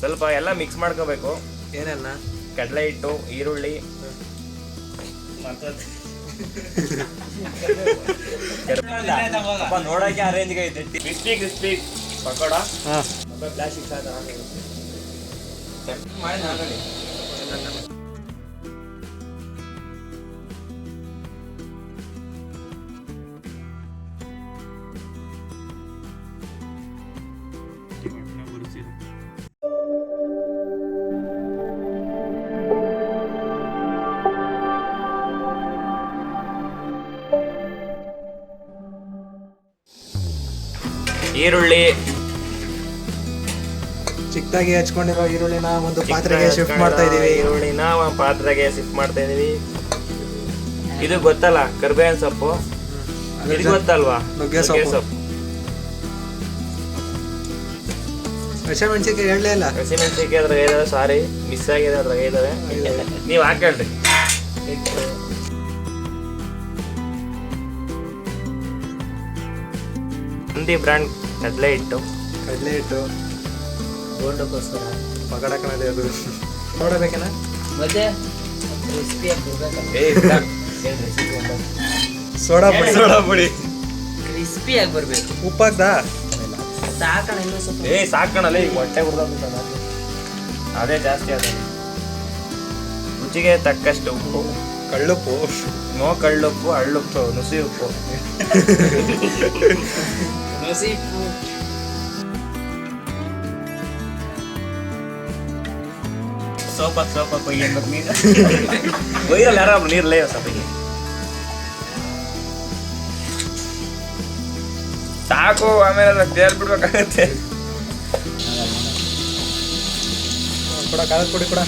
ಸ್ವಲ್ಪ ಎಲ್ಲ ಮಿಕ್ಸ್ ಮಾಡ್ಕೋಬೇಕು. ಏನೆಲ್ಲ? ಕಡಲೆ ಹಿಟ್ಟು ಈರುಳ್ಳಿ. ನೋಡಕ್ಕೆ ಆ ರೇಂಜ್ಗೆ ಐತೆ. Crispy crispy pakoda. ಹಾಂ. ಈರುಳ್ಳಿ. ಚಿಕ್ಕದಾಗಿ ಹಚ್ಕೊಂಡಿರೋ ಈರುಳ್ಳಿನ ಒಂದು ಪಾತ್ರೆಗೆ ಶಿಫ್ಟ್ ಮಾಡ್ತಾ ಇದೀವಿ. ಈರುಳ್ಳಿನ ಒಂದು ಪಾತ್ರೆಗೆ ಶಿಫ್ಟ್ ಮಾಡ್ತಾ ಇದೀವಿ. ಇದು ಗೊತ್ತಲ್ಲ ಕರ್ಬೇವಿನ ಸೊಪ್ಪು. ಇದು ಗೊತ್ತಲ್ವಾ? ನುಗ್ಗೆ ಸೊಪ್ಪು. ಹಸಿಮೆಣಸಿನ್ಕಾಯಿ ಹೇಳಲೇ ಇಲ್ಲ. ಹಸಿಮೆಣಸಿನ್ಕಾಯಿ ಅದ್ರಾಗ ಇದಾವೆ ಸಾರಿ ಮಿಸ್ ಆಗಿದೆ ಅದ್ರಾಗ ಇದಾವೆ ನೀವು ಹಾಕೇಳ್ರಿ ನಂದಿ ಬ್ರ್ಯಾಂಡ್ ಕಡಲೆ ಹಿಟ್ಟು. ಕಡಲೆ ಹಿಟ್ಟು. ಗೋಲ್ಡಕ್ಕೋಸ್ಕರ ಪಗಡ ಕಣದೆ ಅದು. ನೋಡಬೇಕೇನ? ಮತ್ತೆ. ಸೋಡಾ ಪುಡಿ. ಸೋಡಾ ಪುಡಿ. ಬರಬೇಕು. ಬರ್ಬೇಕು ಉಪ್ಪಾಗ್ದಾ ಸಾಕಣ ಇನ್ನೂ ಸ್ವಲ್ಪ ಏ ಸಾಕಣಲ್ಲ ಈಗ ಹೊಟ್ಟೆ ಹುರಿದ ಅದೇ ಜಾಸ್ತಿ ಅದ ರುಚಿಗೆ ತಕ್ಕಷ್ಟು ಉಪ್ಪು. ಕಳ್ಳುಪ್ಪು. ನೋ ಕಳ್ಳುಪ್ಪು ಹಳ್ಳುಪ್ಪು ನುಸಿ ಉಪ್ಪು. ನುಸಿ ಸೋಪ ಸೋಪ ಕೊಯ್ಯ ನೀರು ಕೊಯ್ಯಲ್ಲ ಯಾರು ನೀರ್ಲೇ ಸೊಪ್ಪಿಗೆ ಸಾಕು ಆಮೇಲೆ ಅದಕ್ಕೆ ತೇರ್ ಬಿಡ್ಬೇಕಾಗತ್ತೆ ಕೊಡ ಖಾರದ ಪುಡಿ ಕೊಡ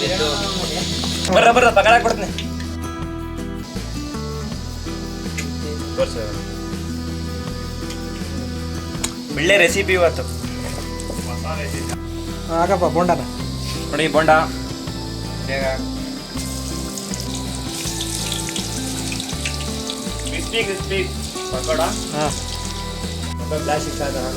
ಬಿದ್ದು ಬರ್ರ ಬರ್ರ ಪಕಡ ಕೊಡ್ತೀನಿ ತೋರ್ಸು. ಒಳ್ಳೆ ರೆಸಿಪಿ ಇವತ್ತು ಆಗಪ್ಪ ಬೋಂಡನ ನೋಡಿ ಬೋಂಡ ಬೇಗ ಕ್ರಿಸ್ಪಿ ಕ್ರಿಸ್ಪಿ ಪಕೋಡ ಹಾಂ ಮತ್ತೆ ಪ್ಲಾಸ್ಟಿಕ್ ಸಾಧನ